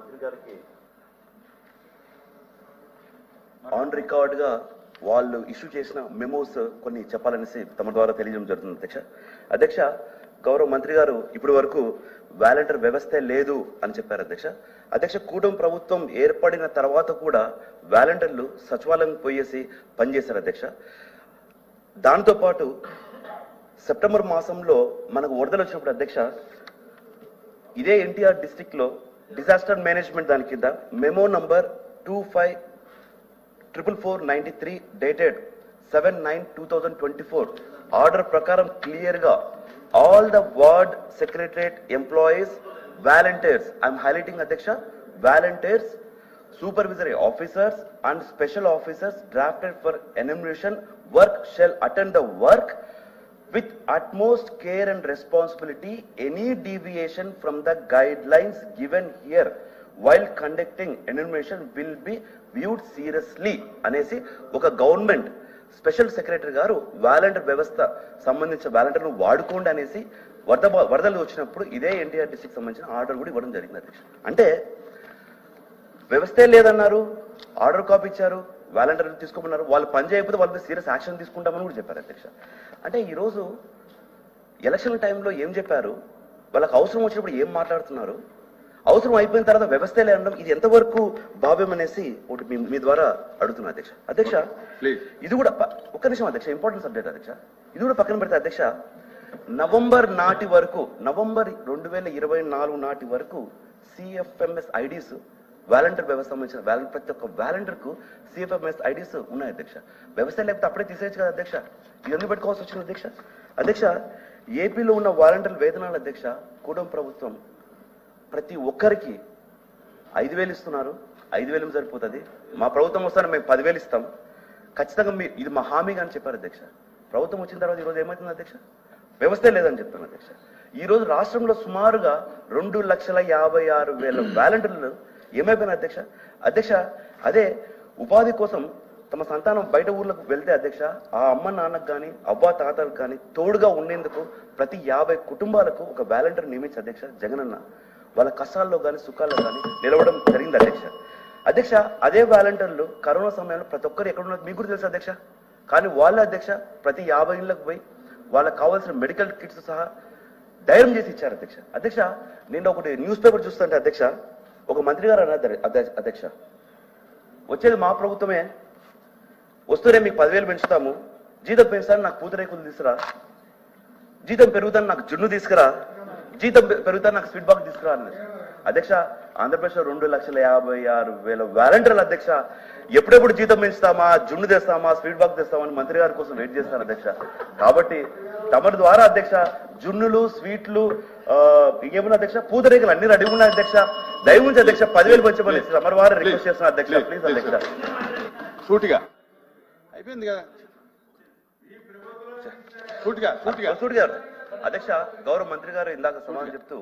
మంత్రి గారికి ఆన్ రికార్డ్గా వాళ్ళు ఇష్యూ చేసిన మెమోస్ కొన్ని చెప్పాలనేసి తమ ద్వారా తెలియజేయడం జరుగుతుంది అధ్యక్ష. అధ్యక్ష గౌరవ మంత్రి గారు ఇప్పటి వరకు వాలంటీర్ వ్యవస్థే లేదు అని చెప్పారు అధ్యక్ష. అధ్యక్ష కూటమి ప్రభుత్వం ఏర్పడిన తర్వాత కూడా వాలంటీర్లు సచివాలయం పోయేసి పనిచేశారు అధ్యక్ష. దాంతోపాటు సెప్టెంబర్ మాసంలో మనకు వరదలు వచ్చినప్పుడు అధ్యక్ష ఇదే ఎన్టీఆర్ డిస్టిక్లో డిజాస్టర్ మేనేజ్మెంట్ దాని కింద. Memo number two five triple four ninety three dated seven nine two thousand twenty four order ప్రకారం క్లియర్గా all the ward secretariat employees volunteers I'm highlighting అధ్యక్ష volunteers supervisory officers and special officers drafted for enumeration. Work shall attend the work with utmost care and responsibility any deviation from the guidelines given here while conducting enumeration will be viewed seriously. అనేసి ఒక government special secretary గారు volunteer వ్యవస్థ సంబంధించిన వాలంటీర్ను వాడుకోండి అనేసి వరద వరదలు వచ్చినప్పుడు ఇదే ఎన్టీఆర్ డిస్ట్రిక్ట్ సంబంధించిన ఆర్డర్ కూడా ఇవ్వడం జరిగింది. అధ్యక్ష అంటే వ్యవస్థే లేదన్నారు ఆర్డర్ కాపీ ఇచ్చారు వాలంటీర్లు తీసుకోమన్నారు వాళ్ళు పని చేయకపోతే వాళ్ళ సీరియస్ యాక్షన్ తీసుకుంటామని కూడా చెప్పారు అధ్యక్ష. అంటే ఈరోజు ఎలక్షన్ టైంలో ఏం చెప్పారు? వాళ్ళకి అవసరం వచ్చినప్పుడు ఏం మాట్లాడుతున్నారు? అవసరం అయిపోయిన తర్వాత వ్యవస్థే లేదనడం ఇది ఎంతవరకు భావ్యం అనేసి ఒకటి మీ- ద్వారా అడుగుతున్నా అధ్యక్ష. అధ్యక్ష. ఇది కూడా ఒక్క నిమిషం అధ్యక్ష ఇంపార్టెంట్ సబ్జెక్ట్ అధ్యక్ష. ఇది కూడా పక్కన పెడితే అధ్యక్ష నవంబర్ నాటి వరకు నవంబర్ రెండు వేల ఇరవై నాలుగు నాటి వరకు సిఎఫ్ఎంఎస్ ఐడీస్ వాలంటీర్ వ్యవస్థ సంబంధించిన వాలంటీర్ ప్రతి ఒక్క వాలంటీర్కు సిఎఫ్ఎంఎస్ ఐడీస్ ఉన్నాయి అధ్యక్ష. వ్యవస్థ లేకపోతే అప్పుడే తీసేయచ్చు కదా అధ్యక్ష. ఇది ఎందుకు పెట్టుకోవాల్సి వచ్చింది అధ్యక్ష. అధ్యక్ష ఏపీలో ఉన్న వాలంటీర్ వేతనాల అధ్యక్ష కూటమి ప్రభుత్వం ప్రతి ఒక్కరికి ఐదు వేలు ఇస్తున్నారు. ఐదు వేలు సరిపోతుంది. మా ప్రభుత్వం వస్తాను మేము పదివేలు ఇస్తాం. ఖచ్చితంగా మీ ఇది మా హామీగా అని చెప్పారు అధ్యక్ష. ప్రభుత్వం వచ్చిన తర్వాత ఈరోజు ఏమవుతుంది అధ్యక్ష? వ్యవస్థే లేదని చెప్తాను అధ్యక్ష. ఈ రోజు రాష్ట్రంలో సుమారుగా రెండు లక్షల యాభై ఆరు వేల వాలంటీర్లు ఏమైపోయిన అధ్యక్ష? అధ్యక్ష అదే ఉపాధి కోసం తమ సంతానం బయట ఊర్లకు వెళ్తే అధ్యక్ష ఆ అమ్మ నాన్నకు కానీ అవ్వ తాతలకు కానీ తోడుగా ఉండేందుకు ప్రతి యాభై కుటుంబాలకు ఒక వాలంటీర్ నియమించి అధ్యక్ష జగనన్న వాళ్ళ కష్టాల్లో కానీ సుఖాల్లో కానీ నిలవడం జరిగింది అధ్యక్ష. అధ్యక్ష అదే వాలంటీర్లు కరోనా సమయంలో ప్రతి ఒక్కరు ఎక్కడ ఉన్నారు మీకు కూడా తెలుసు అధ్యక్ష? కానీ వాళ్ళ అధ్యక్ష ప్రతి యాభై ఇళ్ళకు పోయి వాళ్ళకి కావాల్సిన మెడికల్ కిట్స్ సహా ధైర్యం చేసి ఇచ్చారు అధ్యక్ష. అధ్యక్ష నేను ఒకటి న్యూస్ పేపర్ చూస్తుంటే అధ్యక్ష ఒక మంత్రి గారు అన్నారు అధ్యక్ష వచ్చేది మా ప్రభుత్వమే. వస్తూనే మీకు పదివేలు పెంచుతాము. జీతం పెంచుతాను నాకు పూతరేకులు తీసుకురా. జీతం పెరుగుతాను నాకు జున్ను తీసుకురా. జీతం పెరుగుతాను నాకు స్వీట్ బాక్స్ తీసుకురా అన్నారు. అధ్యక్ష ఆంధ్రప్రదేశ్లో రెండు లక్షల యాభై ఆరు వేల వాలంటీర్లు అధ్యక్ష. ఎప్పుడెప్పుడు జీతం పెంచుతామా జున్ను తెస్తామా స్వీట్ బాక్స్ తెస్తామని మంత్రి గారి కోసం వెయిట్ చేస్తారు అధ్యక్ష. కాబట్టి తమరి ద్వారా అధ్యక్ష జున్నులు స్వీట్లు ఇంకేమన్నా అధ్యక్ష? పూతరేకులు అన్ని రెడీ ఉన్నాయి అధ్యక్ష. దయ ఉంచి అధ్యక్ష పదివేలు పంచమని తమరి వారు రిక్వెస్ట్ చేస్తున్నారు అధ్యక్ష. ప్లీజ్ అధ్యక్ష. సూటిగా. అయిపోయింది కదా. సూటిగా. సూటిగా. అధ్యక్ష గౌరవ మంత్రి గారు ఇందాక సమాధానం చెప్తూ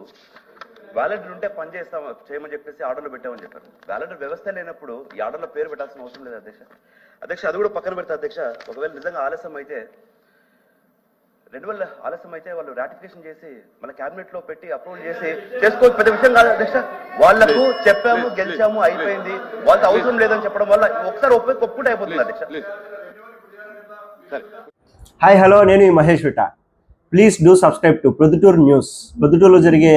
వాలంటీర్ ఉంటే పని చేస్తాం చేయమని చెప్పేసి ఆర్డర్లు పెట్టామని చెప్పారు. వాలంటీర్ వ్యవస్థ లేనప్పుడు ఈ ఆర్డర్లో పేరు పెట్టాల్సిన అవసరం లేదు అధ్యక్ష. అధ్యక్ష అది కూడా పక్కన పెడతా అధ్యక్ష. ఒకవేళ నిజంగా ఆలస్యం అయితే రెండు వేల ఆలస్యం అయితే వాళ్ళు రాటిఫికేషన్ చేసి మన కేబినెట్లో పెట్టి అప్రూవల్ చేసి చేసుకోవచ్చు. పెద్ద విషయం కాదు అధ్యక్ష. వాళ్ళకు చెప్పాము గెలిచాము అయిపోయింది. వాళ్ళకి అవసరం లేదని చెప్పడం వల్ల ఒకసారి ఒప్పి ఒప్పుకుంటే అయిపోతుంది అధ్యక్ష. హాయ్ హలో నేను ఈ Mahesh విట. Please do subscribe to Proddatur news ప్రొద్దుటూరులో జరిగే